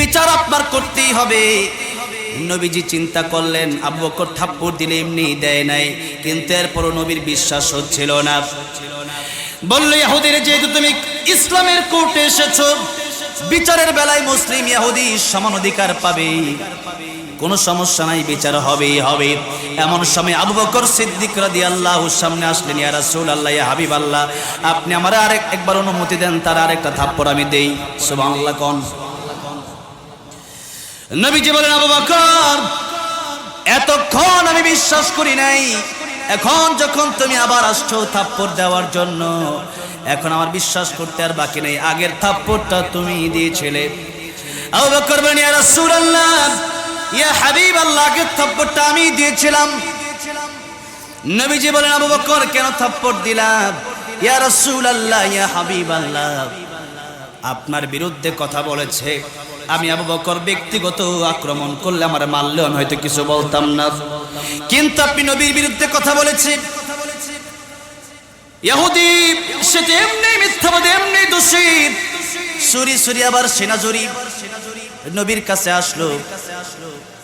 বিচার আপনার করতেই হবে। নবীজি চিন্তা করলেন, আবু বকর থাপ্পড় দিলে এমনি দেয় নাই, কিন্তু এরপরও নবীর বিশ্বাস হচ্ছিল না। বলল ইহুদির যেহেতু তুমি ইসলামের কোর্টে এসেছ, বিচারের বেলায় মুসলিম ইহুদি সমান অধিকার পাবে। কোনো সমস্যা নাই, বিচার হবেই হবে। এমন সময় আবু বকর সিদ্দিক রাদিয়াল্লাহু সামনে আসলেন, ইয়া রাসূলুল্লাহ, ইয়া হাবিবাল্লাহ, আপনি আমার আরেক, একবার অনুমতি দেন, তার আরেকটা থাপ্পড় আমি দেই। সুবহানাল্লাহ, কোন? নবীজি বলেন, আবু বকর, এতক্ষণ আমি বিশ্বাস করি নাই। এখন যখন তুমি আবার আসছো থাপ্পড় দেওয়ার জন্য, এখন আমার বিশ্বাস করতে আর বাকি নেই। আগের থাপ্পড়টা তুমি দিয়েছিলে। আবু বকর বলেন, ইয়া রাসূলুল্লাহ, ইয়া হাবিব আল্লাহ আগের থাপ্পড়টা আমি দিয়েছিলাম। নবীজি বলেন, আবু বকর, কেন থাপ্পড় দিলাম ইয়া রাসূলুল্লাহ, ইয়া হাবিব আল্লাহ আপনার বিরুদ্ধে কথা বলেছে। আমি আবু বকর ব্যক্তিগত আক্রমণ করলে আমার মারলেও আমি হয়তো কিছু বলতাম না। কিন্তু আপনি নবীর বিরুদ্ধে কথা বলেছে ইহুদি সেটা এমনি মিথ্যাবাদী এমনি দোষী সুরি সুরি আবার সেনা জুরি নবীর কাছে আসলো,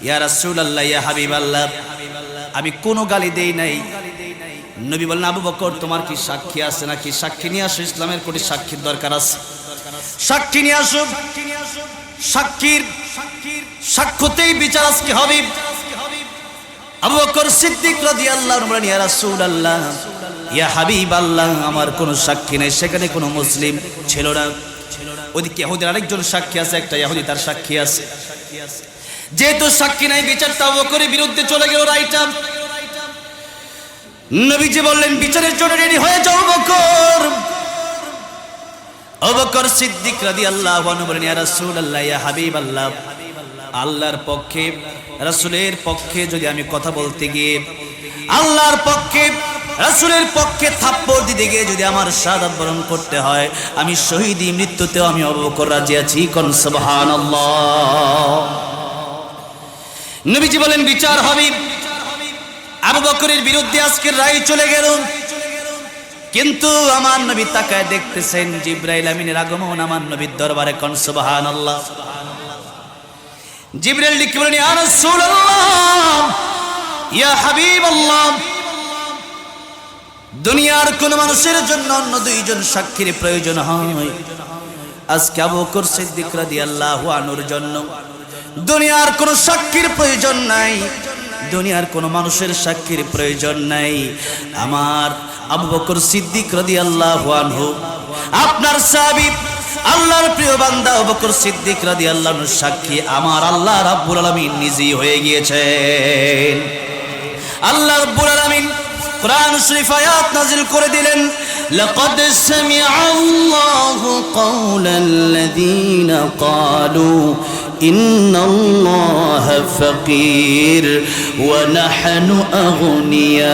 ইয়া রাসূলুল্লাহ, ইয়া হাবিবাল্লাহ, আমি কোনো গালি দেই নাই। নবী বললেন, আবু বকর, তোমার কি সাক্ষী আছে নাকি? সাক্ষী নিয়ে আসো, ইসলামের কোটি সাক্ষীর দরকার আছে। সাক্ষী নিয়ে আসো সাক্ষীর সাক্ষ্যতেই বিচার আজকে হবে। আবু বকর সিদ্দিক রাদিয়াল্লাহু আনহু ইয়া রাসূলুল্লাহ, ইয়া হাবিবাল্লাহ, আমার কোনো সাক্ষী নেই, সেখানে কোনো মুসলিম ছিল না। ওদিকে ইহুদির আরেকজন সাক্ষী আছে, একটা ইহুদি, তার সাক্ষী আছে। যেহেতু সাক্ষী নাই, বিচারটা আবু বকরের বিরুদ্ধে চলে গেল রাইটা নবীজি বললেন, বিচারের জন্য রেডি হয়ে যাও বকর। অবকর সিদ্দিক রাদি আল্লাহ বলেন, ইয়া রাসূলুল্লাহ, ইয়া হাবিবাল্লাহ, আল্লাহর পক্ষে, রাসূলের পক্ষে যদি আমি কথা বলতে গিয়ে, আল্লাহর পক্ষে, রাসূলের পক্ষে থাপ্পড় দিতে গিয়ে যদি আমার শাহাদাত বরণ করতে হয়, আমি শহীদি মৃত্যুতেও আমি অবকর রাজি আছি, কোন সুবহানাল্লাহ। নবীজি বলেন, বিচার হবে। আবু বকরের বিরুদ্ধে আজকের রায় চলে গেল। কিন্তু আমার নবী তাকায় দেখতেছেন জিব্রাইল আমিনের আগমন আমার নবীর দরবারে কোন, সুবহানাল্লাহ। জিব্রাইল লিখে বলেন, ইয়া রাসূলুল্লাহ, ইয়া হাবিবাল্লাহ, দুনিয়ার কোন মানুষের জন্য অন্য দুইজন সাক্ষীর প্রয়োজন হয়। আজকে আবু বকর সিদ্দিক রাদিয়াল্লাহু আনহুর জন্য দুনিয়ার কোন সাক্ষীর প্রয়োজন নাই, দুনিয়ার কোন মানুষের সাক্ষীর প্রয়োজন নাই। আমার আবু বকর সিদ্দিক রাদিয়াল্লাহু আনহু আপনার সাহাবী আল্লাহর প্রিয় বান্দা আবু বকর সিদ্দিক রাদিয়াল্লাহু আনহু সাক্ষী আমার আল্লাহ রাব্বুল আলামিন নিজেই হয়ে গিয়েছেন আল্লাহ রাব্বুল আলামিন কোরআন শরীফ আয়াত নাযিল করে দিলেন لقد سمع الله قول الذين قالوا إن الله فقير ونحن أغنياء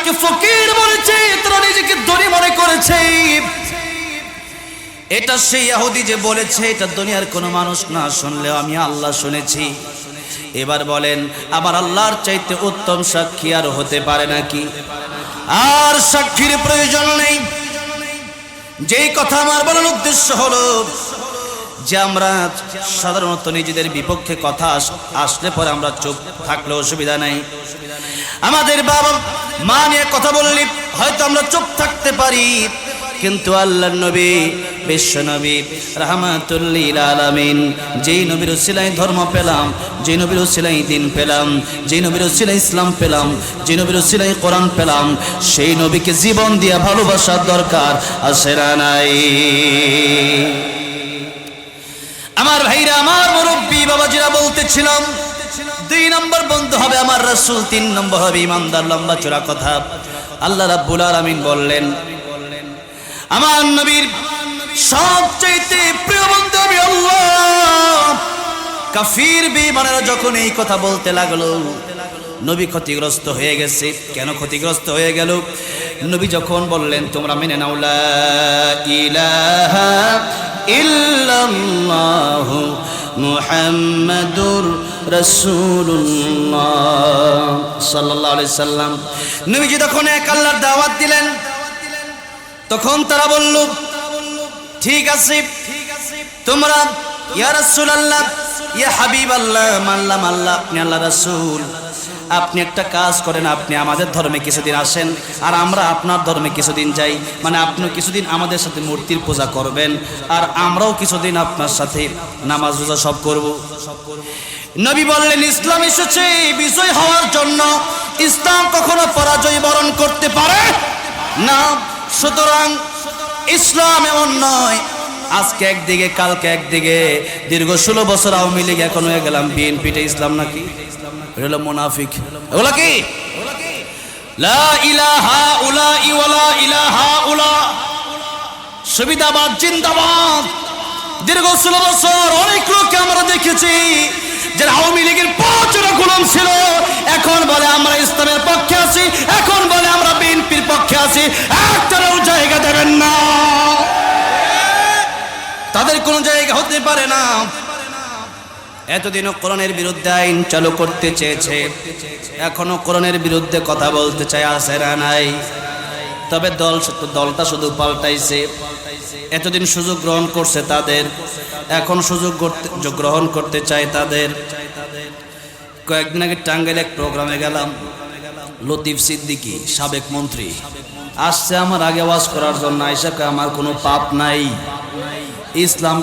আল্লাহকে ফকির বলেছে, তোরা নিজেকে ধনী মনে করেছে। এটা সেই ইহুদি যে বলেছে, এটা দুনিয়ার কোনো মানুষ না শুনলেও আমি আল্লাহ শুনেছি। এবার বলেন আমার আল্লাহর চাইতে উত্তম সাক্ষী আর হতে পারে নাকি? আর সাক্ষীর প্রয়োজন নেই। যেই কথা আমার বলার উদ্দেশ্য হলো যে আমরা সাধারণত নিজেদের বিপক্ষে কথা আস- আসলে পরে আমরা চুপ থাকলে অসুবিধা নাই। আমাদের বাবা মা নিয়ে কথা বললে হয়তো আমরা চুপ থাকতে পারি, কিন্তু আল্লাহ নবী, বিশ্ব নবী, রহমাতুল্লিল আলামিন, যেই নবীর সিলাই ধর্ম পেলাম যে নবীর সিলাই দিন পেলাম যে নবীর সিলাই ইসলাম পেলাম যে নবীর সিলাই কোরআন পেলাম, সেই নবীকে জীবন দিয়া ভালোবাসার দরকার আছে না নাই। আমার ভাইরা, আমার মুরব্বী বাবাজিরা বলতেছিলাম, দুই নম্বর বন্ধু হবে আমার রসুল, তিন নম্বর হবে ইমানদার, লম্বা চূড়া কথা। আল্লাহ রাব্বুল আলামিন বললেন, আমার নবীর সবচাইতে প্রিয় বন্ধু আমি আল্লাহ। কাফির বেঈমানেরা যখন এই কথা বলতে লাগল, নবী ক্ষতিগ্রস্ত হয়ে গেছে। কেন ক্ষতিগ্রস্ত হয়ে গেল? নবী যখন বললেন, তোমরা মেনে নাও ইলাহা মুহাম্মাদুর সাল্লাম। নবীজি তখন এক আল্লাহর দাওয়াত দিলেন। তখন তারা বলল, ঠিক আছে, তোমরা ইয়া রাসূলুল্লাহ, ইয়া হাবিবাল্লাহ মানলাম আল্লাহ, আপনি আল্লাহ রাসূল। আপনি একটা কাজ করেন, আপনি আমাদের ধর্মে কিছুদিন আসেন, আর আমরা আপনার ধর্মে কিছুদিন যাই। মানে আপনি কিছুদিন আমাদের সাথে মূর্তির পূজা করবেন, আর আমরাও কিছুদিন আপনার সাথে নামাজ রোজা সব করব। নবী বললেন, ইসলাম এসেছে বিজয় হওয়ার জন্য। ইসলাম কখনো পরাজয় বরণ করতে পারে না। সুতরাং ইসলাম এমন নয় আজকে একদিকে, কালকে একদিকে। দীর্ঘ ষোলো বছর আওয়ামী লীগ এখন হয়ে গেলাম। বিএনপিটা ইসলাম নাকি? হলো মুনাফিক। এগুলো কি? সুবিধাবাদ, জিন্দাবাদ। দীর্ঘ ষোলো বছর অনেক লোককে আমরা দেখেছি, যারা আওয়ামী লীগের প্রচুর গোলাম ছিল। এখন বলে আমরা ইসলামের পক্ষে আছি, এখন বলে আমরা বিএনপির পক্ষে আছি। একটারও জায়গা দেবেন না। তাদের কোনো জায়গা হতে পারে না। এতদিনও কোরআনের বিরুদ্ধে আইন চালু করতে চেয়েছে। এখনও কোরআনের বিরুদ্ধে কথা বলতে চায়, আসে না নাই। তবে দল দলটা শুধু পাল্টাইছে। এতদিন সুযোগ গ্রহণ করছে তাদের। এখন সুযোগ গ্রহণ করতে চায় তাদের। কয়েকদিন আগে টাঙ্গাইল এক প্রোগ্রামে গেলাম। লতিফ সিদ্দিকী, সাবেক মন্ত্রী, আসছে আমার আগে ওয়াজ করার জন্য। আইসা কয়, আমার কোনো পাপ নাই। ইসলাম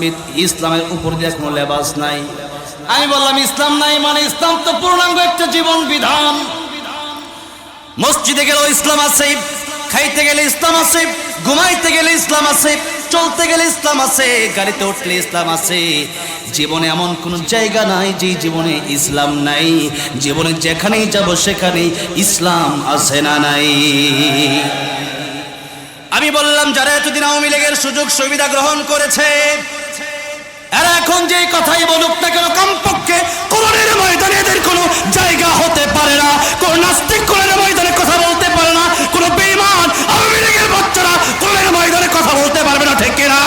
ইসলামের উপর দিয়ে কোনো লেবাস নাই। আমি বললাম, ইসলাম নাই মানে ইসলাম তো পূর্ণাঙ্গ একটা জীবন বিধান। মসজিদে গেলেও ইসলাম আছে, খাইতে গেলে ইসলাম আছে, ঘুমাইতে গেলে ইসলাম আছে, চলতে গেলে ইসলাম আছে, গাড়িতে উঠলে ইসলাম আছে। জীবনে এমন কোন জায়গা নাই যে জীবনে ইসলাম নাই। জীবনে যেখানেই যাব সেখানে ইসলাম আছে না নাই। আমি বললাম, যারা এতদিন আওয়ামী লীগের সুযোগ সুবিধা গ্রহণ করেছে, এরা এখন যে কথাই বলুক না কেন, কমপক্ষে কোরআনের ময়দানে এদের কোনো জায়গা হতে পারে না। কোন নাস্তিক কোরআনের ময়দানে কথা বলতে পারে না। কোন বেইমান আওয়ামী লীগের বাচ্চারা কোরআনের ময়দানে কথা বলতে পারবে না, ঠিক না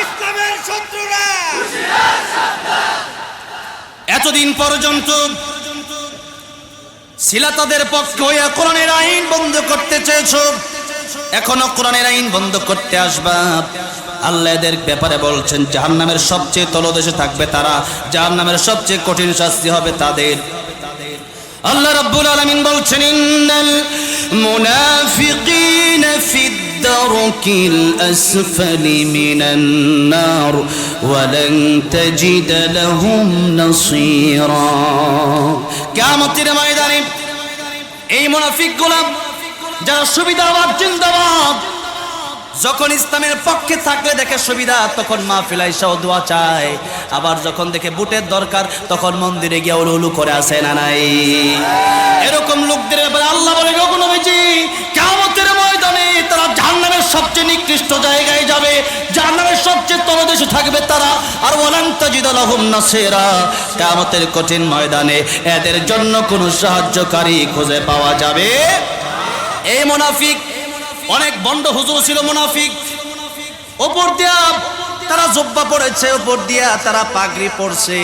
ইসলামের শত্রুরা এতদিন পর্যন্ত ছিলা তাদের পক্ষে হইয়া কোরআনের আইন বন্ধ করতে চেয়েছ। এখনও কোরআনের আইন বন্ধ করতে আসবা। আল্লাহ এদের ব্যাপারে বলছেন, জাহান্নামের সবচেয়ে তলদেশে থাকবে তারা। জাহান্নামের সবচেয়ে কঠিন শাস্তি হবে তাদের। আল্লাহ রাব্বুল আলামিন বলছেন, ইন্নাল মুনাফিকিনা ফিদ মিনান নার ওয়ালান তাজিদ লাহুম নাসীরা কিয়ামতের ময়দানে এই মুনাফিকগুলা যারা সুবিধাবাদ, জিন্দাবাদ, যখন ইসলামের পক্ষে থাকলে দেখে সুবিধা, তখন মাহফিল আইসাও দোয়া চায়। আবার যখন দেখে বুটের দরকার, তখন মন্দিরে গিয়ে উলু করে আসে না নাই? এরকম লোকদের আল্লাহ বলে কিয়ামতের ময়দানে তারা জাহান্নামের সবচেয়ে নিকৃষ্ট জায়গায় যাবে। জাহান্নামের সবচেয়ে তলদেশে থাকবে তারা। আর ওয়ালান তাজিদালাহুম নাসিরা। কিয়ামতের কঠিন ময়দানে এদের জন্য কোনো সাহায্যকারী খুঁজে পাওয়া যাবে। এই মুনাফিক, অনেক বন্ড হুজুর ছিল মুনাফিক। ওপর দিয়া তারা জব্বা পড়েছে, উপর দিয়া তারা পাগড়ি পড়ছে।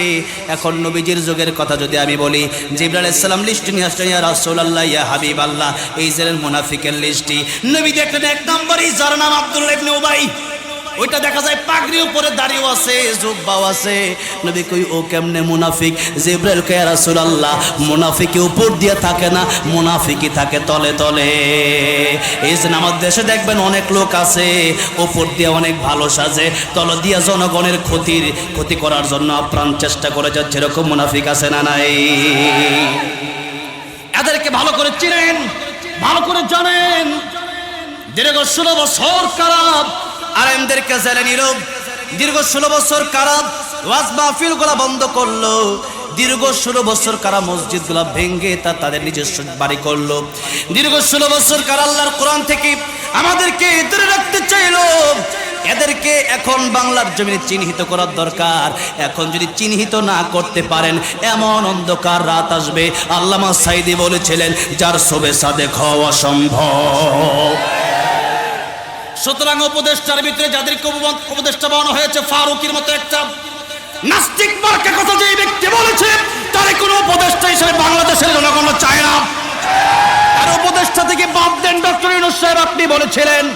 এখন নবীজির যুগের কথা যদি আমি বলি জিবরাল ইসলাম লিস্ট নিয়ে আসলেন, ইয়া রাসূলুল্লাহ, ইয়া হাবিব আল্লাহ এই জেলের মুনাফিকের লিস্টটি। নবী দেখলেন এক নম্বরই, যার নাম আব্দুল্লাহ ইবনে উবাই। ওইটা দেখা যায় পাগড়ি উপরে দাঁড়িয়েও আছে, জুব্বাও আছে। নবী কই, ও কেমনে মুনাফিক? জিব্রাইল কে রাসূলুল্লাহ, মুনাফিকি উপর দিয়ে থাকে না মুনাফিকি থাকে তলে তলে। এই যে আমার দেশে দেখবেন অনেক লোক আছে, উপর দিয়ে অনেক ভালো সাজে, তল দিয়ে জনগণের ক্ষতির, ক্ষতি করার জন্য আপ্রাণ চেষ্টা করে যাচ্ছে। এরকম মুনাফিক আছে না নাই? এদেরকে ভালো করে চিনেন, ভালো করে জানেন। দীর্ঘ ষোলো বছর কারাব আর এমদেরকে জেলে নিল। দীর্ঘ ষোলো বছর কারাব, ওয়াজ মাহফিলগুলা বন্ধ করল। দীর্ঘ ষোলো বছর কারা মসজিদগুলা ভেঙ্গে তা তাদের নিজস্ব বাড়ি করল। দীর্ঘ ষোলো বছর কারা আল্লাহর কোরআন থেকে আমাদেরকে দূরে রাখতে চাইলো। এদেরকে এখন বাংলার জমিনে চিহ্নিত করার দরকার। এখন যদি চিহ্নিত না করতে পারেন, এমন অন্ধকার রাত আসবে। আল্লামা সাইদি বলেছিলেন, যার শোবে সাদে খাওয়া সম্ভব। সুতরাং উপদেষ্টার ভিতরে উপব- উপদেষ্টা বানানো হয়েছে, ফারুকির মতো একটা নাস্তিক মার্কা কথা যে ব্যক্তি বলেছে, তার কোনো উপদেষ্টা হিসেবে বাংলাদেশের জনগণ চায় না। আর উপদেষ্টা থেকে বাদ দেন ডক্টর ইউনুস সাহেব, আপনি বলেছিলেন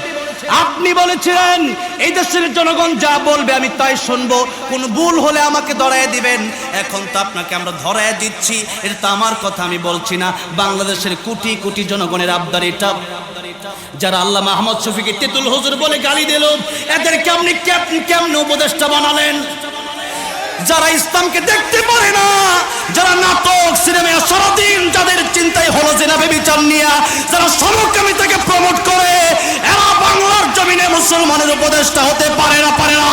আপনি বলেছিলেন, এই দেশের জনগণ যা বলবে আমি তাই শুনব, কোন ভুল হলে আমাকে ধরায় দিবেন। এখন তো আপনাকে আমরা ধরায় দিচ্ছি, এটা তো আমার কথা, আমি বলছি না। বাংলাদেশের কোটি কোটি জনগণের আবদার এটা। যারা আল্লাহ মাহমদ শফিকে তেতুল হুজুর বলে গালি দিল এদের কেমনি কেমনি উপদেষ্টা বানালেন? যারা ইসলামকে দেখতে পারে না, যারা নাটক, সিনেমা, সারাদিন যাদের চিন্তায় হলো জেনা বিচার নিয়ে, যারা সমকামিতাকে প্রমোট করে, এরা বাংলার জমিনে মুসলমানের উপদেষ্টা হতে পারে না পারে না।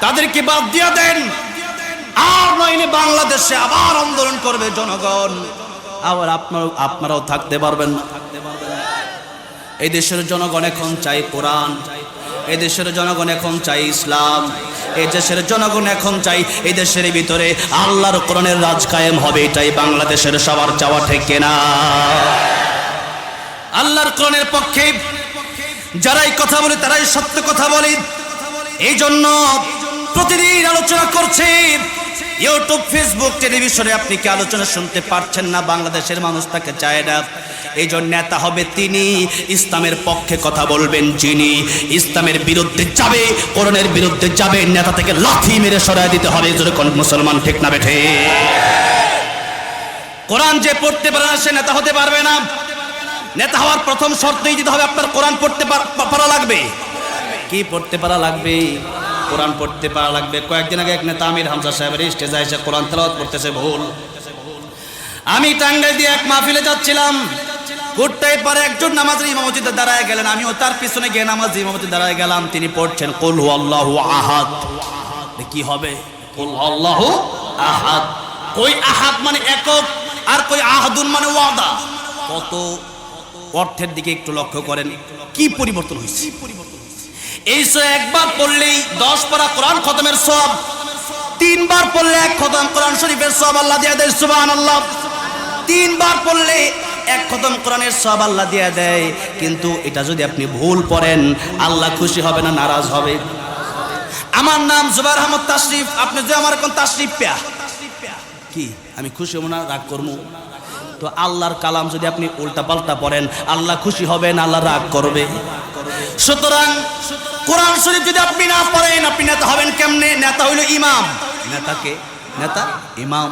তাদেরকে বাদ দিয়ে দেন। আর নইলে বাংলাদেশে আবার আন্দোলন করবে জনগণ। আবার আপনার, আপনারাও থাকতে পারবেন। না এই দেশের জনগণ এখন চাই কোরআন। এই দেশের জনগণ এখন চাই ইসলাম। এই দেশের জনগণ এখন চাই এই দেশের ভিতরে আল্লাহর কোরআনের রাজ কায়েম হবে, এটাই বাংলাদেশের সবার চাওয়া, ঠিক না? আল্লাহর কোরআনের পক্ষে যারাই কথা বলে, তারাই সত্য কথা বলে। এই জন্য প্রতিদিন আলোচনা করছে। ইউটিউব, ফেসবুক, টেলিভিশনে আপনি কি আলোচনা শুনতে পারছেন না? বাংলাদেশের মানুষ তাকে চায় না। এই জন্য নেতা হবে তিনি। ইসলামের পক্ষে কথা বলবেন যিনি। ইসলামের বিরুদ্ধে যাবে করণের বিরুদ্ধে যাবে। নেতা থেকে লাথি মেরে সরাই দিতে হবে। যেরকম মুসলমান ঠিক না বেঠে। কোরআন যে পড়তে পারে না, সে নেতা হতে পারবে না। নেতা হওয়ার প্রথম শর্তই দিতে হবে আপনার কোরআন পড়তে পার- পারা লাগবে। কি পড়তে পারা লাগবে? কোরআন পড়তে পারা লাগবে। কয়েকদিন আগে এক নেতা আমির হামজা সাহেবের স্টেজে এসে কোরআন তেলাওয়াত করতেছে, ভুল। আমি টাঙ্গাই দিয়ে এক মাহফিলে যাচ্ছিলাম। ঘুরতেই পারে একজন নামাজের ইমামতিতে দাঁড়ায় গেলেন, আমিও তার পিছনে গিয়ে নামাজ ইমামতি দাঁড়ায় গেলাম। তিনি পড়ছেন, কুল হু আল্লাহু আহাদ কি হবে? কুল আল্লাহু আহাদ। কই আহাদ মানে একক, আর কই আহাদুন মানে ওয়াদা? কত অর্থের দিকে একটু লক্ষ্য করেন, কি পরিবর্তন হয়েছে? এই সো একবার পড়লেই দশ পারা কোরআন খতমের সব তিনবার পড়লে এক খতম কোরআন শরীফের সব আল্লাহ দিয়ে দেয় সুবাহ আল্লাহ তিনবার পড়লে এক খতম কোরআনের সব আল্লাহ দিয়ে দেয়। কিন্তু এটা যদি আপনি ভুল পড়েন, আল্লাহ খুশি হবে না নারাজ হবে। আমার নাম জুবাইর আহমদ তাশরিফ, আপনি যে আমার কোন তাশরিফ পেয়া? কি? আমি খুশি হব না? রাগ করব? তো আল্লাহর কালাম যদি আপনি উল্টা পাল্টা পড়েন, আল্লাহ খুশি হবেন, আল্লাহ রাগ করবে। সুতরাং কোরআন শরীফ যদি আপনি না পড়েন আপনি নেতা হবেন কেমনে? নেতা হইল ইমাম। নেতাকে নেতা? ইমাম।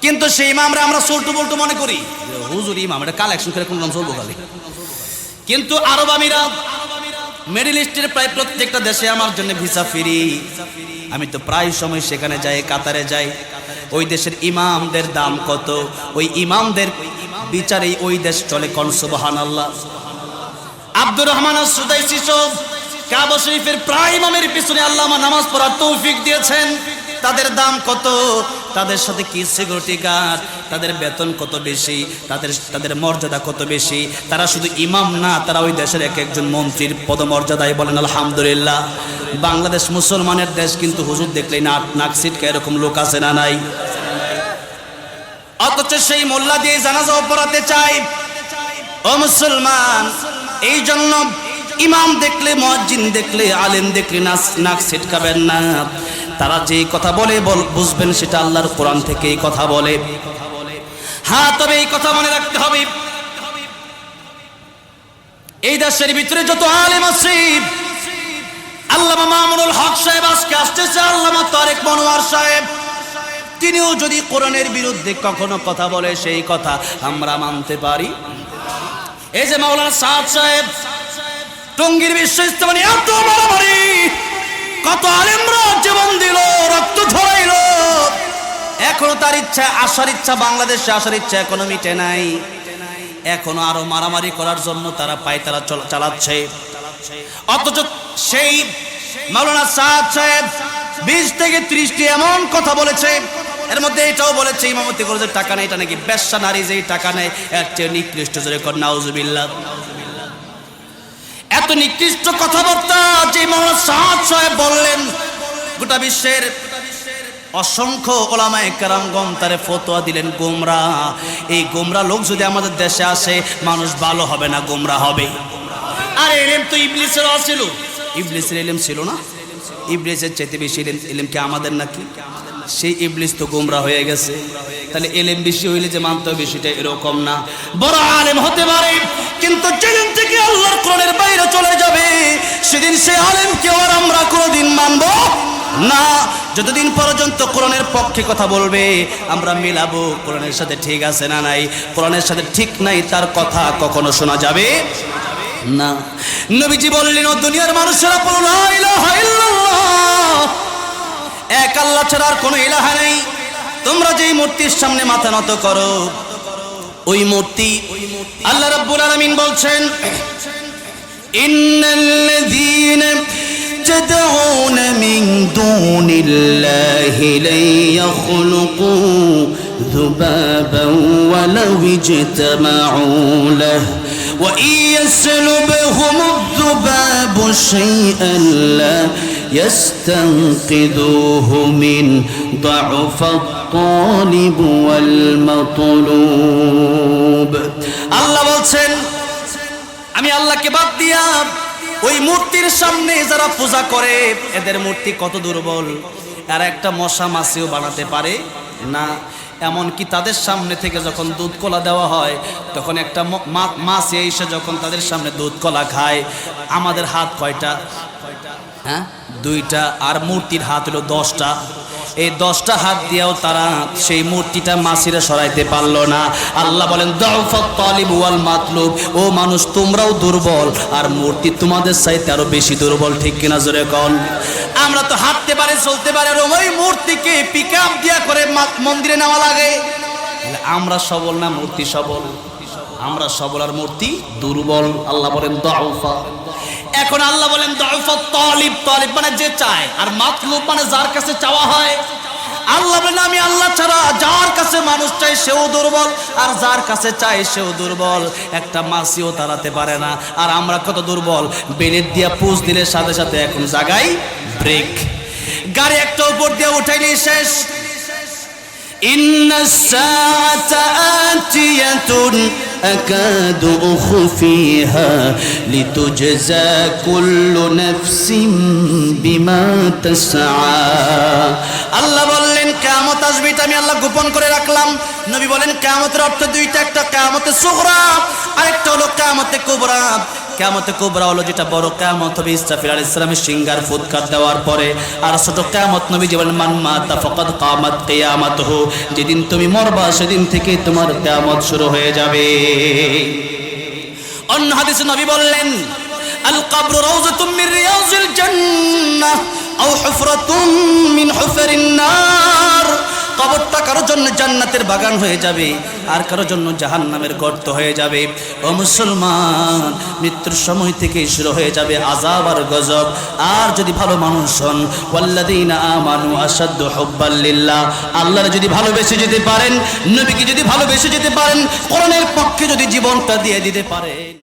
কিন্তু সেই ইমামরা আমরা সল্টু বল্টু মনে করি। হুজুর ইমাম এটা কালেকশন করে কোন নাম চলবো খালি। কিন্তু আরব আমিরাত মিডল ইস্টের প্রায় প্রত্যেকটা দেশে আমার জন্য ভিসা ফ্রি। আমি তো প্রায় সময় সেখানে যাই কাতারে যাই। ওই দেশের ইমামদের দাম কত? ওই ইমামদের বিচারে ওই দেশ চলে কনসুবাহান আল্লাহ আব্দুর রহমান সুদাই শিশব কাবা শরীফের প্রায় ইমামের পিছনে আল্লাহ নামাজ পড়ার তৌফিক দিয়েছেন। তাদের দাম কত? তাদের সাথে কি সিকিউরিটি গার্ড তাদের বেতন কত বেশি? তাদের তাদের মর্যাদা কত বেশি? তারা শুধু ইমাম না, তারা ওই দেশের এক একজন মন্ত্রীর পদমর্যাদায় বলেন, আলহামদুলিল্লাহ। বাংলাদেশ মুসলমানের দেশ, কিন্তু হুজুর দেখলেই নাক নাক সিটকা এরকম লোক আছে না নাই? অথচ সেই মোল্লা দিয়ে জানাজা পড়াতে চাই। ও মুসলমান এই জন্য ইমাম দেখলে মসজিদ দেখলে, আলেম দেখলে নাচ নাক ছিটকাবেন না। তারা যে কথা বলে, বল, বুঝবেন সেটা আল্লাহর কোরআন থেকে এই কথা বলে। হ্যাঁ তবে এই কথা মনে রাখতে হবে। এই দেশের ভিতরে যত আলেম আছে, আল্লামা মামুনুল হক সাহেব আজকে আসতেছে, আল্লামা তারেক মনোয়ার সাহেব। তিনিও যদি কোরআনের বিরুদ্ধে কখনো কথা বলে সেই কথা, আমরা মানতে পারি। এই যে মাওলানা সাদ সাহেব, টঙ্গীর বিশ্ব ইস্তেমানি এত মারামারি, কত আলেমরা জীবন দিল, রক্ত ঝরাইল এখনও তার ইচ্ছা, আসার ইচ্ছা, বাংলাদেশে আসার ইচ্ছা এখনও মিটে নাই। এখনও আরও মারামারি করার জন্য তারা পায়তারা চল- চালাচ্ছে। অথচ সেই মাওলানা সাদ সাহেব বিশ থেকে ত্রিশটি এমন কথা বলেছে এর মধ্যে এটাও বলেছে ইমামতি করে যে টাকা নেই, এটা নাকি বেশ্যা নারী যেই টাকা নেয়, এর চেয়ে নিকৃষ্ট জোরে কর, নাউজুবিল্লাহ। এত নিকৃষ্ট কথাবার্তা যে মাওলানা সাদ সাহেব বললেন, গোটা বিশ্বের অসংখ্য ওলামায়ে কেরামগণ তারে ফতোয়া দিলেন, গোমরা। এই গোমরা লোক যদি আমাদের দেশে আসে, মানুষ ভালো হবে না, গোমরা হবে। আর এলেম তো ইবলিসের ছিল ইবলিসের এলেম ছিল না? ইবলিসের চাইতে বেশি এলেম কি আমাদের নাকি? সেই ইবলিস তো গোমরা হয়ে গেছে। তাহলে এলেম বেশি হইলে যে মানতে হবে সেটা এরকম না। বড় আলেম হতে পারে, কিন্তু যেদিন থেকে আল্লাহর কোরআনের বাইরে চলে যাবে, সেদিন সে আলেমকে আর আমরা কোনোদিন মানবো না। যতদিন পর্যন্ত কোরআনের পক্ষে কথা বলবে, আমরা মিলাবো কোরআনের সাথে ঠিক আছে না নাই। কোরআনের সাথে ঠিক নাই, তার কথা কখনো শোনা যাবে না। নবীজি বললেন, ও দুনিয়ার মানুষেরা বলো, লা ইলাহা ইল্লাল্লাহ। এক আল্লাহ ছাড়া আর কোনো ইলাহা নেই তোমরা যেই মূর্তির সামনে মাথা নত করো ওই মূর্তি আল্লাহ রাব্বুল আলামিন বলছেন ইন্নাল্লাযীন تدعون من دون الله لن يخلقوا ذبابا ولو اجتمعوا له وإن يسلبهم الذباب شيئا لا يستنقذوه من ضعف الطالب والمطلوب الله বলছেন আমি আল্লাহকে বাদ দিয়া ওই মূর্তির সামনে যারা পূজা করে এদের মূর্তি কত দুর্বল আর একটা মশা মাছিও বানাতে পারে না এমনকি তাদের সামনে থেকে যখন দুধ কলা দেওয়া হয় তখন একটা ম- মা- মাছ এসে যখন তাদের সামনে দুধ কলা খায় আমাদের হাত কয়টা হ্যাঁ দুইটা আর মূর্তির হাত হলো দশটা। এই দশটা হাত দিয়েও তারা সেই মূর্তিটা মাসিরে সরাইতে পারল না। আল্লাহ বলেন ওয়াল মাতলুব। ও মানুষ, তোমরাও দুর্বল। আর মূর্তি তোমাদের চাইতে আরও বেশি দুর্বল, ঠিক কিনা জোরে কন? আমরা তো হাঁটতে পারে, চলতে পারে ওই মূর্তিকে পিক আপ দিয়া করে মন্দিরে নেওয়া লাগে। আমরা সবল না মূর্তি সবল? আমরা সবল আর মূর্তি দুর্বল। আল্লাহ বলেন দাউফা এখন আল্লাহ বলেন তলিব তলিব মানে যে চায়। আর মাতলুব মানে যার কাছে চাওয়া হয়। আল্লাহ বলেন, আমি আল্লাহ ছাড়া যার কাছে মানুষ চাই সেও দুর্বল, আর যার কাছে চাই সেও দুর্বল। একটা মাসিও তাড়াতে পারে না, আর আমরা কত দুর্বল। বেলের দিয়া পুষ দিলে সাথে সাথে এখন জাগাই ব্রেক। গাড়ি একটা উপর দিয়ে উঠাই নিয়ে শেষ ইন্না আতিয়াতুন أكاد أخفيها لتجزى كل نفس بما تسعى আল্লাহ বললেন কামত আসবে এটা আমি আল্লাহ গোপন করে রাখলাম নবী বলেন কামতের অর্থ দুইটা একটা কামতে সুগরা আরেকটা হলো কামতে কুবরা কামতে কুবরা হলো যেটা বড় কামত হবে ইসরাফিল আলাইহিস সালামের সিঙ্গার ফুৎকার দেওয়ার পরে। আর ছোট কামত নবী জীবন মান মাতা ফাকাদ কামাত কিয়ামাতুহু যেদিন তুমি মরবা সেদিন থেকে তোমার কিয়ামত শুরু হয়ে যাবে। অন্য হাদিসে নবী বললেন, আল কবর রাউযাতুম মিন রিয়াজিল জান্নাহ আও হুফরাতুম মিন হুফারিন নার কবরটা কারও জন্য জান্নাতের বাগান হয়ে যাবে, আর কারোর জন্য জাহান নামের গর্ত হয়ে যাবে। ও মুসলমান, মৃত্যুর সময় থেকে শুরু হয়ে যাবে আজাব আর গজব। আর যদি ভালো মানুষ হন, ওয়াল্লাযীনা আমানু আশাদ্দু হুব্বাল লিল্লাহ। আল্লাহর যদি ভালোবেসে যেতে পারেন, নবীকে যদি ভালোবেসে যেতে পারেন, কোরআনের পক্ষে যদি জীবনটা দিয়ে দিতে পারেন।